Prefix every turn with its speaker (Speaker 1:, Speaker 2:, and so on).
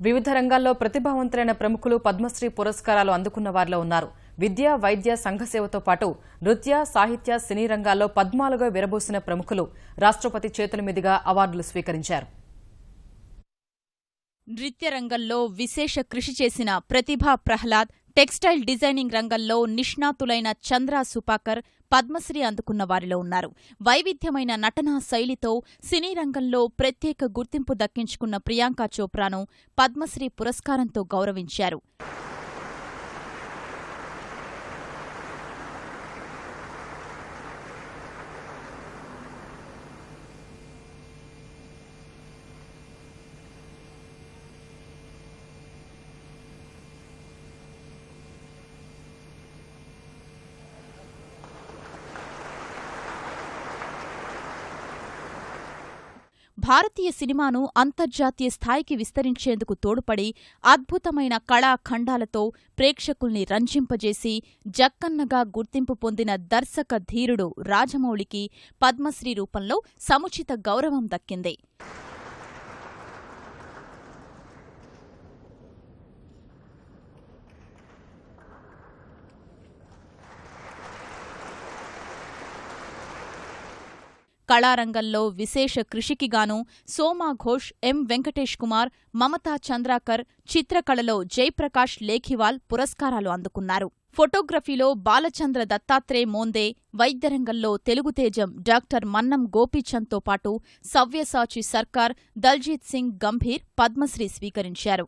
Speaker 1: వివిధ రంగాల్లో ప్రతిభావంతులైన ప్రముఖులు పద్మశ్రీ పురస్కారాలు అందుకున్న వారిలో ఉన్నారు. విద్య వైద్య సంఘసేవతో పాటు నృత్య సాహిత్య సినీ రంగాల్లో పద్మాలుగా విరబూసిన ప్రముఖులు రాష్ట్రపతి చేతుల మీదుగా అవార్డులు స్వీకరించారు.
Speaker 2: నృత్య రంగంలో విశేష కృషి చేసిన ప్రతిభా ప్రహ్లాద్ టెక్స్టైల్ డిజైనింగ్ రంగంలో నిష్ణాతులైన చంద్రా సుపాకర్ పద్మశ్రీ అందుకున్న వారిలో ఉన్నారు. వైవిధ్యమైన నటనా శైలితో సినీ రంగంలో ప్రత్యేక గుర్తింపు దక్కించుకున్న ప్రియాంక చోప్రాను పద్మశ్రీ పురస్కారంతో గౌరవించారు. భారతీయ సినిమాను అంతర్జాతీయ స్థాయికి విస్తరించేందుకు తోడ్పడి అద్భుతమైన కళాఖండాలతో ప్రేక్షకుల్ని రంజింపజేసి జక్కన్నగా గుర్తింపు పొందిన దర్శక ధీరుడు రాజమౌళికి పద్మశ్రీ రూపంలో సముచిత గౌరవం దక్కింది. కళారంగంలో విశేష కృషికిగాను సోమా ఘోష్ ఎం వెంకటేష్ కుమార్ మమతా చంద్రాకర్ చిత్రకళలో జయప్రకాష్ లేఖివాల్ పురస్కారాలు అందుకున్నారు. ఫోటోగ్రఫీలో బాలచంద్ర దత్తాత్రే మోందే వైద్యరంగంలో తెలుగు తేజం డాక్టర్ మన్నం గోపీచంద్తో పాటు సవ్యసాచి సర్కార్ దల్జీత్ సింగ్ గంభీర్ పద్మశ్రీ స్వీకరించారు.